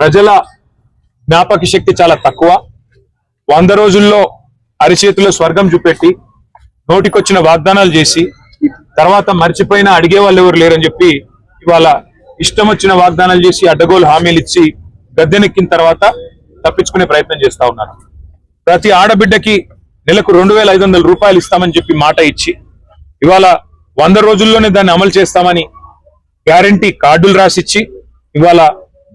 ప్రజల జ్ఞాపక శక్తి చాలా తక్కువ. వంద రోజుల్లో అరిచేతిలో స్వర్గం చూపెట్టి నోటికొచ్చిన వాగ్దానాలు చేసి తర్వాత మర్చిపోయినా అడిగే వాళ్ళు ఎవరు లేరని చెప్పి ఇవాళ ఇష్టం వచ్చిన వాగ్దానాలు చేసి అడ్డగోలు హామీలు ఇచ్చి గద్దెనెక్కిన తర్వాత తప్పించుకునే ప్రయత్నం చేస్తా ఉన్నారు. ప్రతి ఆడబిడ్డకి నెలకు రెండు వేల ఐదు వందల రూపాయలు ఇస్తామని చెప్పి మాట ఇచ్చి ఇవాళ వంద రోజుల్లోనే దాన్ని అమలు చేస్తామని గ్యారంటీ కార్డులు రాసిచ్చి ఇవాళ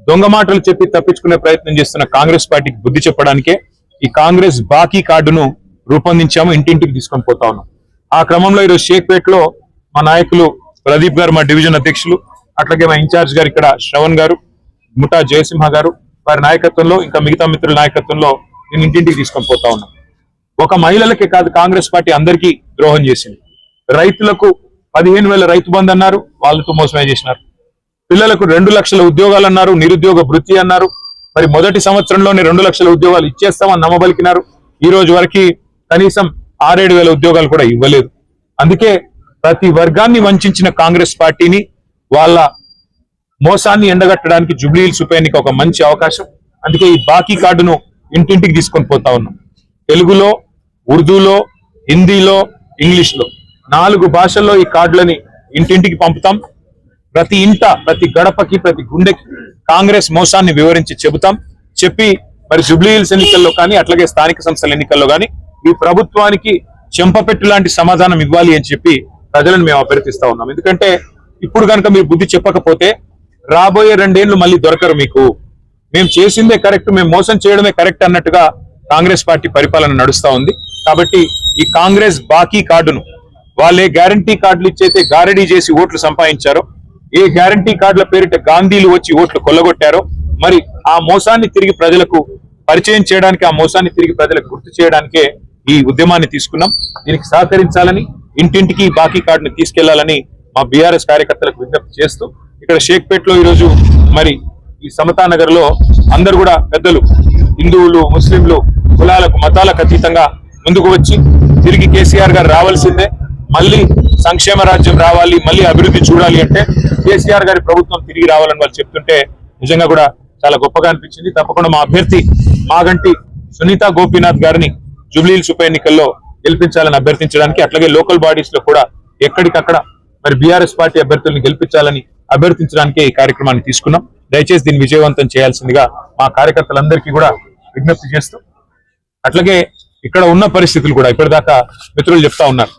దొంగ మాటలు చెప్పి తప్పించుకునే ప్రయత్నం చేస్తున్న కాంగ్రెస్ పార్టీకి బుద్ధి చెప్పడానికే ఈ కాంగ్రెస్ బాకీ కార్డును రూపొందించాము ఇంటింటికి తీసుకొని పోతా ఉన్నాం. ఆ క్రమంలో ఈరోజు షేక్పేట్లో మా నాయకులు ప్రదీప్ గారు మా డివిజన్ అధ్యక్షులు అట్లాగే మా ఇన్ఛార్జ్ గారు ఇక్కడ శ్రవణ్ గారు ముఠా జయసింహ గారు వారి నాయకత్వంలో ఇంకా మిగతా మిత్రుల నాయకత్వంలో నేను ఇంటింటికి తీసుకొని పోతా ఉన్నాం. ఒక మహిళలకే కాదు కాంగ్రెస్ పార్టీ అందరికీ ద్రోహం చేసింది. రైతులకు పదిహేను వేల రైతు బంద్ అన్నారు వాళ్ళతో మోసమే చేసినారు. పిల్లలకు రెండు లక్షల ఉద్యోగాలు అన్నారు నిరుద్యోగ వృత్తి అన్నారు. మరి మొదటి సంవత్సరంలోనే రెండు లక్షల ఉద్యోగాలు ఇచ్చేస్తామని నమ్మబలికినారు. ఈ రోజు వరకు కనీసం ఆరేడు వేల ఉద్యోగాలు కూడా ఇవ్వలేదు. అందుకే ప్రతి వర్గాన్ని వంచిన కాంగ్రెస్ పార్టీని వాళ్ళ మోసాన్ని ఎండగట్టడానికి జుబ్లీహిల్స్ ఉప ఎన్నిక ఒక మంచి అవకాశం. అందుకే ఈ బాకీ కార్డును ఇంటింటికి తీసుకొని పోతా ఉన్నాం. తెలుగులో ఉర్దూలో హిందీలో ఇంగ్లీష్లో నాలుగు భాషల్లో ఈ కార్డులని ఇంటింటికి పంపుతాం. ప్రతి ఇంట ప్రతి గడపకి ప్రతి గుండెకి కాంగ్రెస్ మోసాన్ని వివరించి చెబుతాం. చెప్పి మరి జుబ్లీ హిల్స్ ఎన్నికల్లో కానీ అట్లాగే స్థానిక సంస్థల ఎన్నికల్లో కానీ ఈ ప్రభుత్వానికి చెంపపెట్టు లాంటి సమాధానం ఇవ్వాలి అని చెప్పి ప్రజలను మేము అభ్యర్థిస్తా ఉన్నాం. ఎందుకంటే ఇప్పుడు కనుక మీరు బుద్ధి చెప్పకపోతే రాబోయే రెండేళ్ళు మళ్ళీ దొరకరు మీకు. మేము చేసిందే కరెక్ట్ మేము మోసం చేయడమే కరెక్ట్ అన్నట్టుగా కాంగ్రెస్ పార్టీ పరిపాలన నడుస్తా ఉంది. కాబట్టి ఈ కాంగ్రెస్ బాకీ కార్డును వాళ్ళే గ్యారంటీ కార్డులు ఇచ్చైతే గారడీ చేసి ఓట్లు సంపాదించారో ఏ గ్యారంటీ కార్డుల పేరిట గాంధీలు వచ్చి ఓట్లు కొల్లగొట్టారో మరి ఆ మోసాన్ని తిరిగి ప్రజలకు పరిచయం చేయడానికి ఆ మోసాన్ని తిరిగి ప్రజలకు గుర్తు చేయడానికే ఈ ఉద్యమాన్ని తీసుకున్నాం. దీనికి సహకరించాలని ఇంటింటికి బాకీ కార్డుని తీసుకెళ్ళాలని మా బీఆర్ఎస్ కార్యకర్తలకు విజ్ఞప్తి చేస్తూ ఇక్కడ షేక్పేట్లో ఈరోజు మరి ఈ సమతా నగర్లో అందరు కూడా పెద్దలు హిందువులు ముస్లింలు కులాలకు మతాలకు అతీతంగా ముందుకు వచ్చి తిరిగి కేసీఆర్ గారు రావాల్సిందే. మళ్ళీ సంక్షేమ రాజ్యం రావాలి మళ్ళీ అభివృద్ధి చూడాలి అంటే కేసీఆర్ గారి ప్రభుత్వం తిరిగి రావాలని వాళ్ళు చెప్తుంటే నిజంగా కూడా చాలా గొప్పగా అనిపించింది. తప్పకుండా మా అభ్యర్థి మాగంటి సునీత గోపీనాథ్ గారిని జూబ్లీహిల్స్ ఉప ఎన్నికల్లో గెలిపించాలని అభ్యర్థించడానికి అట్లాగే లోకల్ బాడీస్లో కూడా ఎక్కడికక్కడ మరి బీఆర్ఎస్ పార్టీ అభ్యర్థుల్ని గెలిపించాలని అభ్యర్థించడానికి ఈ కార్యక్రమాన్ని తీసుకున్నాం. దయచేసి దీన్ని విజయవంతం చేయాల్సిందిగా మా కార్యకర్తలందరికీ కూడా విజ్ఞప్తి చేస్తూ అట్లాగే ఇక్కడ ఉన్న పరిస్థితులు కూడా ఇప్పటిదాకా మిత్రులు చెప్తా ఉన్నారు.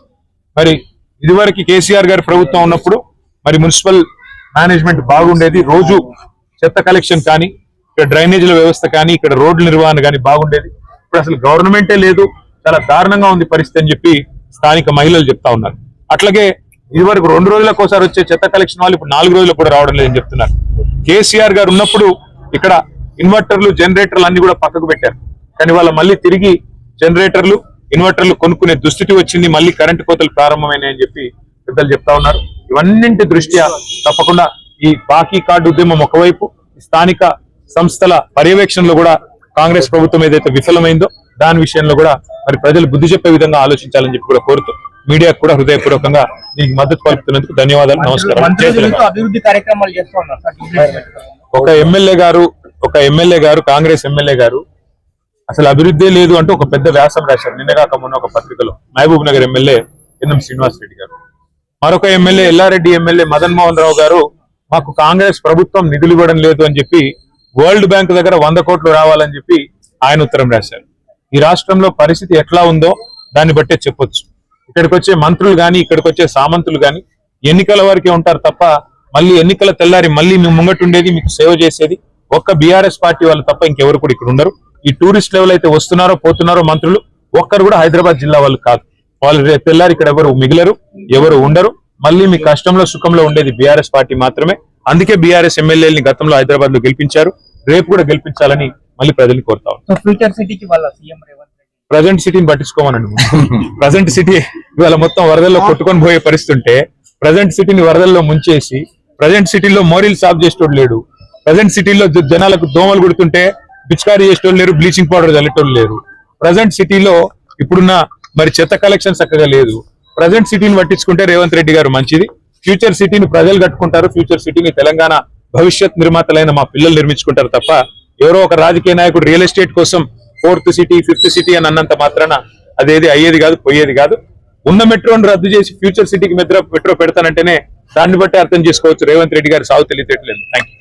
మరి ఇదివరకు కేసీఆర్ గారి ప్రభుత్వం ఉన్నప్పుడు మరి మున్సిపల్ మేనేజ్మెంట్ బాగుండేది. రోజు చెత్త కలెక్షన్ కానీ ఇక్కడ డ్రైనేజీల వ్యవస్థ కానీ ఇక్కడ రోడ్ల నిర్వహణ కానీ బాగుండేది. ఇప్పుడు అసలు గవర్నమెంటే లేదు. చాలా దారుణంగా ఉంది పరిస్థితి అని చెప్పి స్థానిక మహిళలు చెప్తా ఉన్నారు. అట్లాగే ఇదివరకు రెండు రోజులకు ఒకసారి వచ్చే చెత్త కలెక్షన్ వాళ్ళు ఇప్పుడు నాలుగు రోజులకు కూడా రావడం లేదని చెప్తున్నారు. కేసీఆర్ గారు ఉన్నప్పుడు ఇక్కడ ఇన్వర్టర్లు జనరేటర్లు అన్ని కూడా పక్కకు పెట్టారు. కానీ వాళ్ళ మళ్ళీ తిరిగి జనరేటర్లు ఇన్వర్టర్లు కొనుక్కునే దుస్థితి వచ్చింది. మళ్ళీ కరెంటు కోతలు ప్రారంభమైనాయని చెప్పి పెద్దలు చెప్తా ఉన్నారు. ఇవన్నింటి దృష్ట్యా తప్పకుండా ఈ బాకీ కార్డు ఉద్యమం ఒకవైపు స్థానిక సంస్థల పర్యవేక్షణలో కూడా కాంగ్రెస్ ప్రభుత్వం ఏదైతే విఫలమైందో దాని విషయంలో కూడా మరి ప్రజలు బుద్ధి చెప్పే విధంగా ఆలోచించాలని చెప్పి కూడా కోరుతూ మీడియాకు కూడా హృదయపూర్వకంగా దీనికి మద్దతు పలుకుతున్నందుకు ధన్యవాదాలు. నమస్కారం. ఒక ఎమ్మెల్యే గారు ఒక ఎమ్మెల్యే గారు కాంగ్రెస్ ఎమ్మెల్యే గారు అసలు అభివృద్ధి లేదు అంటూ ఒక పెద్ద వ్యాసం రాశారు. నిన్నగాక మొన్న ఒక పత్రికలో. Mahabubnagar MLA NM Srinivas Reddy గారు. మరొక ఎమ్మెల్యే ఎల్లారెడ్డి ఎమ్మెల్యే మదన్ మోహన్ రావు గారు మాకు కాంగ్రెస్ ప్రభుత్వం నిధులు ఇవ్వడం లేదు అని చెప్పి వరల్డ్ బ్యాంక్ దగ్గర వంద కోట్లు రావాలని చెప్పి ఆయన ఉత్తరం రాశారు. ఈ రాష్ట్రంలో పరిస్థితి ఎట్లా ఉందో దాన్ని బట్టే చెప్పొచ్చు. ఇక్కడికి వచ్చే మంత్రులు కానీ ఇక్కడికి వచ్చే సామంతులు కానీ ఎన్నికల వరకే ఉంటారు తప్ప మళ్ళీ ఎన్నికల తెల్లారి మళ్ళీ మీ ముంగటుండేది మీకు సేవ చేసేది ఒక్క బీఆర్ఎస్ పార్టీ వాళ్ళు తప్ప ఇంకెవరు కూడా ఇక్కడ ఉండరు. ఈ టూరిస్ట్ లెవెల్ అయితే వస్తున్నారో పోతున్నారో మంత్రులు ఒక్కరు కూడా హైదరాబాద్ జిల్లా వాళ్ళు కాదు. వాళ్ళు తెల్లారి ఇక్కడ ఎవరు మిగిలరు. ఎవరు ఉండరు. మళ్ళీ మీ కష్టంలో సుఖంలో ఉండేది బీఆర్ఎస్ పార్టీ మాత్రమే. అందుకే బీఆర్ఎస్ ఎమ్మెల్యేలని గతంలో హైదరాబాద్లో గెలిపించారు. రేపు కూడా గెలిపించాలని మళ్ళీ ప్రజల్ని కోరుతా ప్రజెంట్ సిటీని పట్టించుకోమనండి ప్రజెంట్ సిటీ ఇవాళ మొత్తం వరదల్లో కొట్టుకొని పోయే పరిస్థితి ఉంటే ప్రజెంట్ సిటీని వరదల్లో ముంచేసి ప్రజెంట్ సిటీలో మోరీలు సాఫ్ చేసేటోడు లేడు. ప్రజెంట్ సిటీలో జనాలకు దోమలు కొడుతుంటే పిచికారీ చేసేటోళ్ళు లేరు బ్లీచింగ్ పౌడర్ చల్లేటోళ్ళు లేరు. ప్రజెంట్ సిటీలో ఇప్పుడున్న మరి చెత్త కలెక్షన్ చక్కగా లేదు. ప్రజెంట్ సిటీని పట్టించుకుంటే రేవంత్ రెడ్డి గారు మంచిది ఫ్యూచర్ సిటీని ప్రజలు కట్టుకుంటారు ఫ్యూచర్ సిటీని తెలంగాణ భవిష్యత్ నిర్మాతలైన మా పిల్లలు నిర్మించుకుంటారు తప్ప ఎవరో ఒక రాజకీయ నాయకుడు రియల్ ఎస్టేట్ కోసం ఫోర్త్ సిటీ ఫిఫ్త్ సిటీ అని అన్నంత మాత్రాన అదేది అయ్యేది కాదు పోయేది కాదు ఉన్న మెట్రోను రద్దు చేసి ఫ్యూచర్ సిటీకి మెట్రో మెట్రో పెడతానంటేనే దాన్ని బట్టి అర్థం చేసుకోవచ్చు రేవంత్ రెడ్డి గారి సాగు తెలియట్లేదు థ్యాంక్